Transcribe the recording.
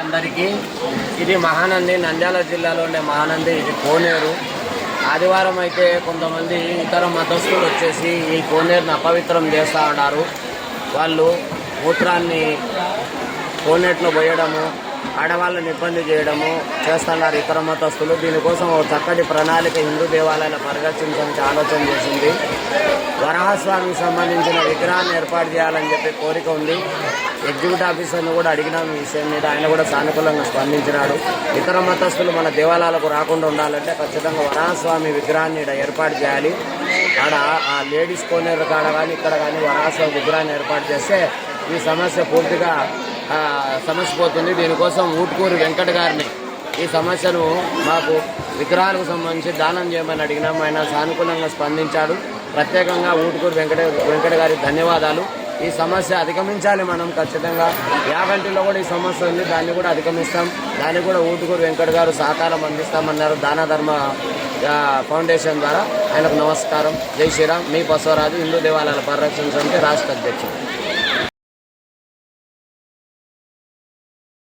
అందరికీ. ఇది మహానంది నంద్యాల జిల్లాలో ఉండే మహానంది ఇది కోనేరు. ఆదివారం అయితే కొంతమంది ఇతర మతస్థులు వచ్చేసి ఈ కోనేరుని అపవిత్రం చేస్తూ ఉన్నారు. వాళ్ళు మూత్రాన్ని కోనేట్లో పోయడము ఆడవాళ్ళని ఇబ్బంది చేయడము చేస్తున్నారు ఇతర మతస్థులు. దీనికోసం ఒక చక్కటి ప్రణాళిక హిందూ దేవాలయాలు పరిరక్షించడానికి ఆలోచన చేసింది. వరాహస్వామికి సంబంధించిన విగ్రహాన్ని ఏర్పాటు చేయాలని చెప్పి కోరిక ఉంది. ఎగ్జిక్యూటివ్ ఆఫీసర్ను కూడా అడిగినాం ఈ విషయం మీద. ఆయన కూడా సానుకూలంగా స్పందించినాడు. ఇతర మతస్థులు మన దేవాలయాలకు రాకుండా ఉండాలంటే ఖచ్చితంగా వరాహస్వామి విగ్రహాన్ని ఈడ ఏర్పాటు చేయాలి. ఆడ ఆ లేడీస్ కోనేరు కాడ కానీ ఇక్కడ కానీ వరాహస్వామి విగ్రహాన్ని ఏర్పాటు చేస్తే ఈ సమస్య పూర్తిగా సమస్య పోతుంది. దీనికోసం ఊట్కూరు వెంకట గారిని ఈ సమస్యను మాకు విగ్రహాలకు సంబంధించి దానం చేయమని అడిగినాం. ఆయన సానుకూలంగా స్పందించాడు. ప్రత్యేకంగా ఊటుకూరు వెంకట వెంకట గారికి ధన్యవాదాలు. ఈ సమస్య అధిగమించాలి మనం ఖచ్చితంగా. యాగంటిలో కూడా ఈ సమస్య ఉంది. దాన్ని కూడా అధిగమిస్తాం. దాన్ని కూడా ఊటుకూరు వెంకట గారు సహకారం అందిస్తామన్నారు. దాన ధర్మ ఫౌండేషన్ ద్వారా ఆయనకు నమస్కారం. జై శ్రీరామ్. మీ బసవరాజు హిందూ దేవాలయాల పరిరక్షణ సమితి రాష్ట్ర అధ్యక్షుడు.